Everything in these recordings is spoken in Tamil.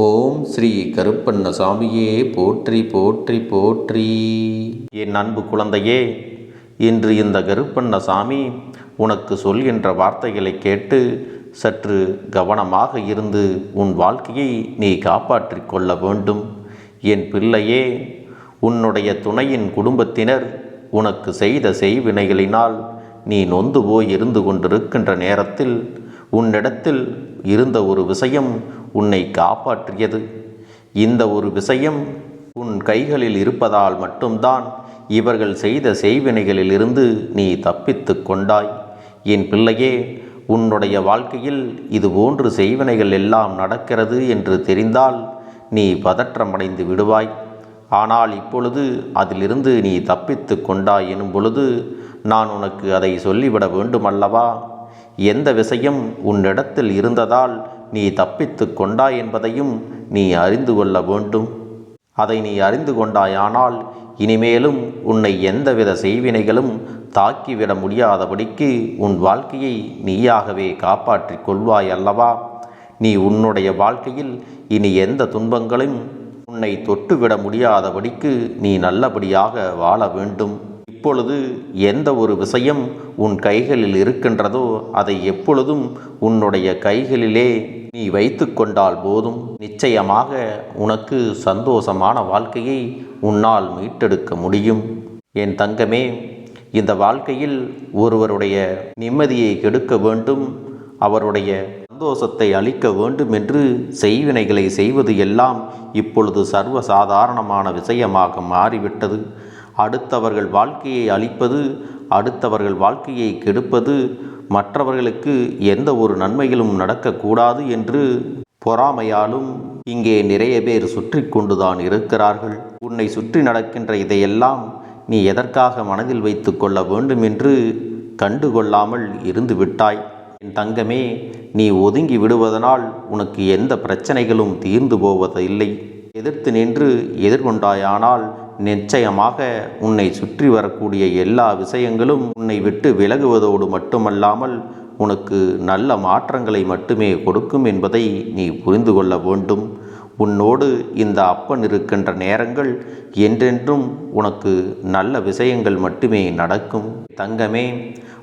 ஓம் ஸ்ரீ கருப்பண்ணசாமியே போற்றி போற்றி போற்றி. என் அன்பு குழந்தையே இன்று இந்த கருப்பண்ணசாமி உனக்கு சொல்கின்ற வார்த்தைகளை கேட்டு சற்று கவனமாக இருந்து உன் வாழ்க்கையை நீ காப்பாற்றிக் கொள்ள வேண்டும். என் பிள்ளையே உன்னுடைய துணையின் குடும்பத்தினர் உனக்கு செய்த செய்வினைகளினால் நீ நொந்து போய் இருந்து கொண்டிருக்கின்ற நேரத்தில் உன்னிடத்தில் இருந்த ஒரு விஷயம் உன்னை காப்பாற்றியது. இந்த ஒரு விஷயம் உன் கைகளில் இருப்பதால் மட்டும்தான் இவர்கள் செய்த செய்வினைகளில் இருந்து நீ தப்பித்து கொண்டாய். என் பிள்ளையே உன்னுடைய வாழ்க்கையில் இது போன்று செய்வினைகள் எல்லாம் நடக்கிறது என்று தெரிந்தால் நீ பதற்றமடைந்து விடுவாய். ஆனால் இப்பொழுது அதிலிருந்து நீ தப்பித்து கொண்டாய் எனும் பொழுது நான் உனக்கு அதை சொல்லிவிட வேண்டுமல்லவா? எந்த விஷயம் உன்னிடத்தில் இருந்ததால் நீ தப்பித்து கொண்டாய் என்பதையும் நீ அறிந்து கொள்ள வேண்டும். அதை நீ அறிந்து கொண்டாயானால் இனிமேலும் உன்னை எந்தவித செய்வினைகளும் தாக்கிவிட முடியாதபடிக்கு உன் வாழ்க்கையை நீயாகவே காப்பாற்றிக் கொள்வாய் அல்லவா? நீ உன்னுடைய வாழ்க்கையில் இனி எந்த துன்பங்களும் உன்னை தொட்டுவிட முடியாதபடிக்கு நீ நல்லபடியாக வாழ வேண்டும். இப்பொழுது எந்த ஒரு விஷயம் உன் கைகளில் இருக்கின்றதோ அதை எப்பொழுதும் உன்னுடைய கைகளிலே நீ வைத்து கொண்டால் போதும். நிச்சயமாக உனக்கு சந்தோஷமான வாழ்க்கையை உன்னால் மீட்டெடுக்க முடியும். என் தங்கமே இந்த வாழ்க்கையில் ஒருவருடைய நிம்மதியை கெடுக்க வேண்டும். அவருடைய சந்தோஷத்தை அளிக்க வேண்டும் என்று செய்வினைகளை செய்வது எல்லாம் இப்பொழுது சர்வசாதாரணமான விஷயமாக மாறிவிட்டது. அடுத்தவர்கள் வாழ்க்கையை அழிப்பது அடுத்தவர்கள் வாழ்க்கையை கெடுப்பது மற்றவர்களுக்கு எந்த ஒரு நன்மைகளும் நடக்கக்கூடாது என்று பொறாமையாலும் இங்கே நிறைய பேர் சுற்றி கொண்டுதான் இருக்கிறார்கள். உன்னை சுற்றி நடக்கின்ற இதையெல்லாம் நீ எதற்காக மனதில் வைத்து கொள்ள வேண்டும் என்று கண்டுகொள்ளாமல் இருந்து விட்டாய். என் தங்கமே நீ ஒதுங்கி விடுவதனால் உனக்கு எந்த பிரச்சனைகளும் தீர்ந்து போவதில்லை. எதிர்த்து நின்று எதிர்கொண்டாயானால் நிச்சயமாக உன்னை சுற்றி வரக்கூடிய எல்லா விஷயங்களும் உன்னை விட்டு விலகுவதோடு மட்டுமல்லாமல் உனக்கு நல்ல மாற்றங்களை மட்டுமே கொடுக்கும் என்பதை நீ புரிந்து கொள்ள வேண்டும். உன்னோடு இந்த அப்பன் இருக்கின்ற நேரங்கள் என்றென்றும் உனக்கு நல்ல விஷயங்கள் மட்டுமே நடக்கும். தங்கமே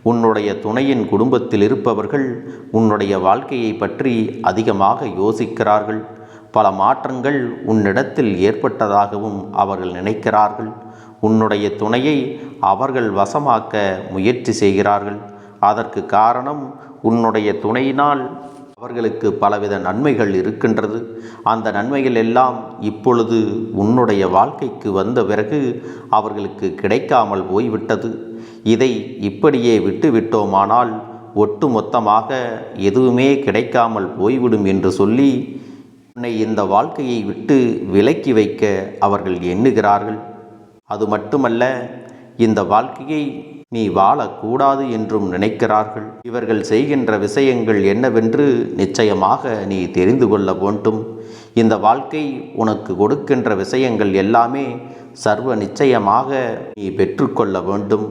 உன்னுடைய துணையின் குடும்பத்தில் இருப்பவர்கள் உன்னுடைய வாழ்க்கையை பற்றி அதிகமாக யோசிக்கிறார்கள். பல மாற்றங்கள் உன்னிடத்தில் ஏற்பட்டதாகவும் அவர்கள் நினைக்கிறார்கள். உன்னுடைய துணையை அவர்கள் வசமாக்க முயற்சி செய்கிறார்கள். அதற்கு காரணம் உன்னுடைய துணையினால் அவர்களுக்கு பலவித நன்மைகள் இருக்கின்றது. அந்த நன்மைகள் எல்லாம் இப்பொழுது உன்னுடைய வாழ்க்கைக்கு வந்த பிறகு அவர்களுக்கு கிடைக்காமல் போய்விட்டது. இதை இப்படியே விட்டுவிட்டோமானால் ஒட்டு மொத்தமாக எதுவுமே கிடைக்காமல் போய்விடும் என்று சொல்லி உன்னை இந்த வாழ்க்கையை விட்டு விலக்கி வைக்க அவர்கள் எண்ணுகிறார்கள். அது மட்டுமல்ல இந்த வாழ்க்கையை நீ வாழக்கூடாது என்றும் நினைக்கிறார்கள். இவர்கள் செய்கின்ற விஷயங்கள் என்னவென்று நிச்சயமாக நீ தெரிந்து கொள்ள வேண்டும். இந்த வாழ்க்கை உனக்கு கொடுக்கின்ற விஷயங்கள் எல்லாமே சர்வ நிச்சயமாக நீ பெற்றுக்கொள்ள வேண்டும்.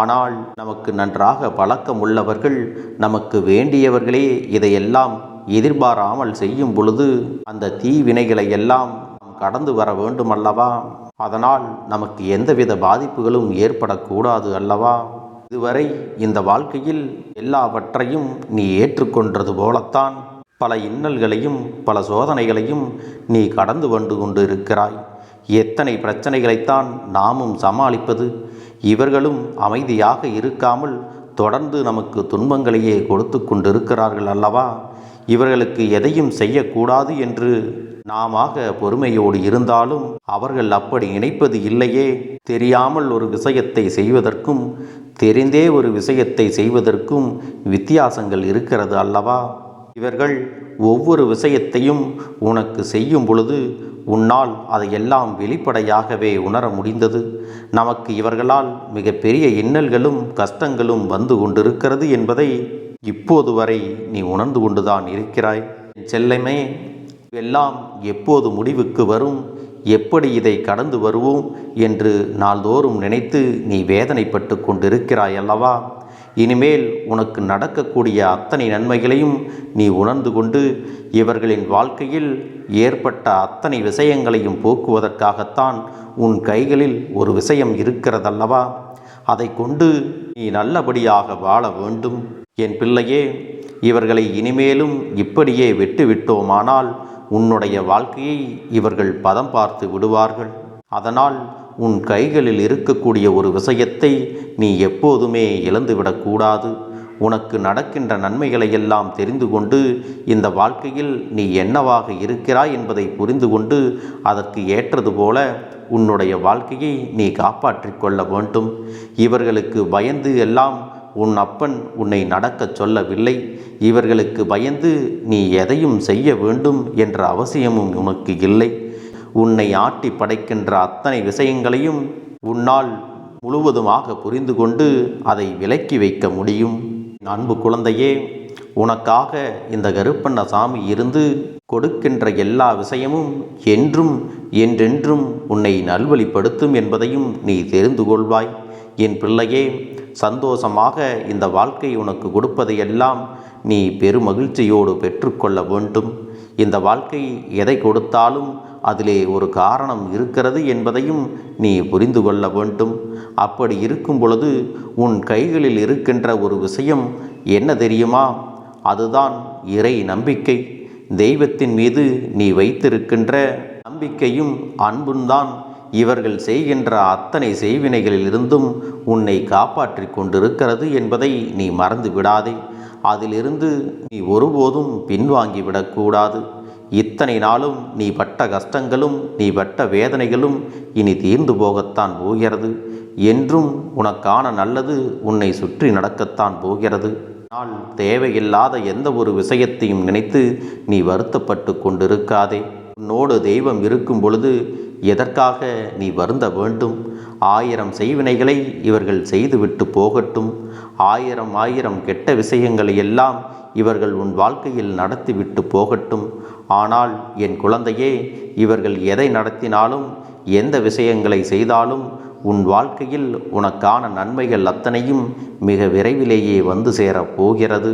ஆனால் நமக்கு நன்றாக பழக்கம் உள்ளவர்கள் நமக்கு வேண்டியவர்களே இதையெல்லாம் எதிர்பாராமல் செய்யும் பொழுது அந்த தீவினைகளை எல்லாம் நாம் கடந்து வர வேண்டும் அல்லவா அதனால் நமக்கு எந்தவித பாதிப்புகளும் ஏற்படக்கூடாது அல்லவா? இதுவரை இந்த வாழ்க்கையில் எல்லாவற்றையும் நீ ஏற்றுக்கொண்டது போலத்தான். பல இன்னல்களையும் பல சோதனைகளையும் நீ கடந்து வந்து கொண்டு இருக்கிறாய் எத்தனை பிரச்சனைகளைத்தான் நாமும் சமாளிப்பது? இவர்களும் அமைதியாக இருக்காமல் தொடர்ந்து நமக்கு துன்பங்களையே கொடுத்து கொண்டிருக்கிறார்கள் அல்லவா? இவர்களுக்கு எதையும் செய்யக்கூடாது என்று நாமாக பொறுமையோடு இருந்தாலும் அவர்கள் அப்படி நினைப்பது இல்லையே. தெரியாமல் ஒரு விஷயத்தை செய்வதற்கும் தெரிந்தே ஒரு விஷயத்தை செய்வதற்கும் வித்தியாசங்கள் இருக்கிறது அல்லவா? இவர்கள் ஒவ்வொரு விஷயத்தையும் உனக்கு செய்யும் பொழுது உன்னால் அதையெல்லாம் வெளிப்படையாகவே உணர முடிந்தது. நமக்கு இவர்களால் மிகப்பெரிய இன்னல்களும் கஷ்டங்களும் வந்து கொண்டிருக்கிறது என்பதை இப்போது வரை நீ உணர்ந்து கொண்டுதான் இருக்கிறாய். செல்லமே எல்லாம் எப்போது முடிவுக்கு வரும் எப்படி இதை கடந்து வருவோம் என்று நாள்தோறும் நினைத்து நீ வேதனைப்பட்டு கொண்டிருக்கிறாய் அல்லவா? இனிமேல் உனக்கு நடக்கக்கூடிய அத்தனை நன்மைகளையும் நீ உணர்ந்து கொண்டு இவர்களின் வாழ்க்கையில் ஏற்பட்ட அத்தனை விஷயங்களையும் போக்குவதற்காகத்தான் உன் கைகளில் ஒரு விஷயம் இருக்கிறதல்லவா? அதை கொண்டு நீ நல்லபடியாக வாழ வேண்டும். என் பிள்ளையே இவர்களை இனிமேலும் இப்படியே விட்டுவிட்டோமானால் உன்னுடைய வாழ்க்கையை இவர்கள் பதம் பார்த்து விடுவார்கள். அதனால் உன் கைகளில் இருக்கக்கூடிய ஒரு விஷயத்தை நீ எப்போதுமே இழந்துவிடக்கூடாது உனக்கு நடக்கின்ற நன்மைகளை எல்லாம் தெரிந்து கொண்டு இந்த வாழ்க்கையில் நீ என்னவாக இருக்கிறாய் என்பதை புரிந்து கொண்டு அதற்கு ஏற்றது போல உன்னுடைய வாழ்க்கையை நீ காப்பாற்றிக் கொள்ள வேண்டும். இவர்களுக்கு பயந்து எல்லாம் உன் அப்பன் உன்னை நடக்கச் சொல்லவில்லை. இவர்களுக்கு பயந்து நீ எதையும் செய்ய வேண்டும் என்ற அவசியமும் உனக்கு இல்லை. உன்னை ஆட்டி படைக்கின்ற அத்தனை விஷயங்களையும் உன்னால் முழுவதுமாக புரிந்து கொண்டு அதை விலக்கி வைக்க முடியும். அன்பு குழந்தையே உனக்காக இந்த கருப்பண்ண சாமி இருந்து கொடுக்கின்ற எல்லா விஷயமும் என்றும் என்றென்றும் உன்னை நல்வழிப்படுத்தும் என்பதையும் நீ தெரிந்து கொள்வாய். என் பிள்ளையே சந்தோஷமாக இந்த வாழ்க்கை உனக்கு கொடுப்பதையெல்லாம் நீ பெருமகிழ்ச்சியோடு பெற்றுக்கொள்ள வேண்டும். இந்த வாழ்க்கை எதை கொடுத்தாலும் அதிலே ஒரு காரணம் இருக்கிறது என்பதையும் நீ புரிந்து கொள்ள வேண்டும். அப்படி இருக்கும் பொழுது உன் கைகளில் இருக்கின்ற ஒரு விஷயம் என்ன தெரியுமா? அதுதான் இறை நம்பிக்கை. தெய்வத்தின் மீது நீ வைத்திருக்கின்ற நம்பிக்கையும் அன்பும்தான் இவர்கள் செய்கின்ற அத்தனை செய்வினைகளிலிருந்தும் உன்னை காப்பாற்றி கொண்டிருக்கிறது என்பதை நீ மறந்து விடாதே அதிலிருந்து நீ ஒருபோதும் பின்வாங்கி விடக்கூடாது இத்தனை நாளும் நீ பட்ட கஷ்டங்களும் நீ பட்ட வேதனைகளும் இனி தீர்ந்து போகத்தான் போகிறது. என்றும் உனக்கான நல்லது உன்னை சுற்றி நடக்கத்தான் போகிறது. ஆனால் தேவையில்லாத எந்த ஒரு விஷயத்தையும் நினைத்து நீ வருத்தப்பட்டு கொண்டிருக்காதே. உன்னோடு தெய்வம் இருக்கும் பொழுது எதற்காக நீ வருந்த வேண்டும்? ஆயிரம் செய்வினைகளை இவர்கள் செய்துவிட்டு போகட்டும். ஆயிரம் ஆயிரம் கெட்ட விஷயங்களை எல்லாம் இவர்கள் உன் வாழ்க்கையில் நடத்திவிட்டு போகட்டும். ஆனால் என் குழந்தையே இவர்கள் எதை நடத்தினாலும் எந்த விஷயங்களை செய்தாலும் உன் வாழ்க்கையில் உனக்கான நன்மைகள் அத்தனையும் மிக விரைவிலேயே வந்து சேரப் போகிறது.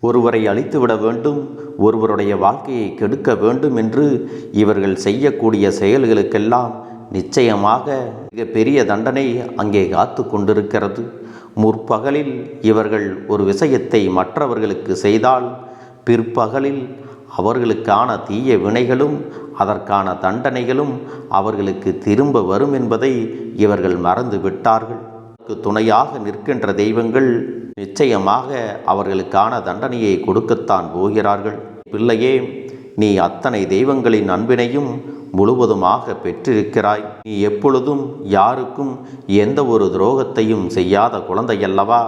ஒருவரை அழித்துவிட வேண்டும் ஒருவருடைய வாழ்க்கையை கெடுக்க வேண்டும் என்று இவர்கள் செய்யக்கூடிய செயல்களுக்கெல்லாம் நிச்சயமாக மிக பெரிய தண்டனை அங்கே காத்து கொண்டிருக்கிறது. முற்பகலில் இவர்கள் ஒரு விஷயத்தை மற்றவர்களுக்கு செய்தால் பிற்பகலில் அவர்களுக்கான தீய வினைகளும் அதற்கான தண்டனைகளும் அவர்களுக்கு திரும்ப வரும் என்பதை இவர்கள் மறந்து விட்டார்கள். துணையாக நிற்கின்ற தெய்வங்கள் நிச்சயமாக அவர்களுக்கான தண்டனையை கொடுக்கத்தான் போகிறார்கள். பிள்ளையே நீ அத்தனை தெய்வங்களின் அன்பினையும் முழுவதுமாக பெற்றிருக்கிறாய். நீ எப்பொழுதும் யாருக்கும் எந்த ஒரு துரோகத்தையும் செய்யாத குழந்தையல்லவா?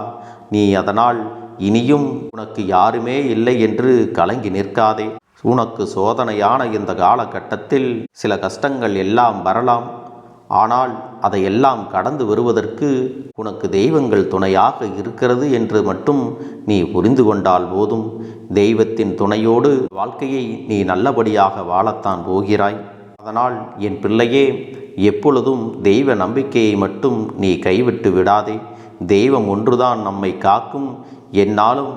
நீ அதனால் இனியும் உனக்கு யாருமே இல்லை என்று கலங்கி நிற்காதே. உனக்கு சோதனையான இந்த காலகட்டத்தில் சில கஷ்டங்கள் எல்லாம் வரலாம். ஆனால் அதையெல்லாம் கடந்து வருவதற்கு உனக்கு தெய்வங்கள் துணையாக இருக்கிறது என்று மட்டும் நீ புரிந்து கொண்டால் போதும். தெய்வத்தின் துணையோடு வாழ்க்கையை நீ நல்லபடியாக வாழத்தான் போகிறாய். அதனால் என் பிள்ளையே எப்பொழுதும் தெய்வ நம்பிக்கையை மட்டும் நீ கைவிட்டு விடாதே. தெய்வம் ஒன்றுதான் நம்மை காக்கும். என்னாலும்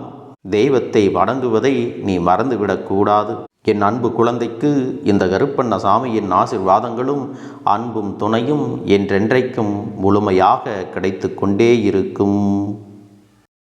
தெய்வத்தை வணங்குவதை நீ மறந்துவிடக்கூடாது என் அன்பு குழந்தைக்கு இந்த கருப்பண்ண சாமியின் ஆசிர்வாதங்களும் அன்பும் துணையும் என்றென்றைக்கும் முழுமையாக கிடைத்து கொண்டே இருக்கும்.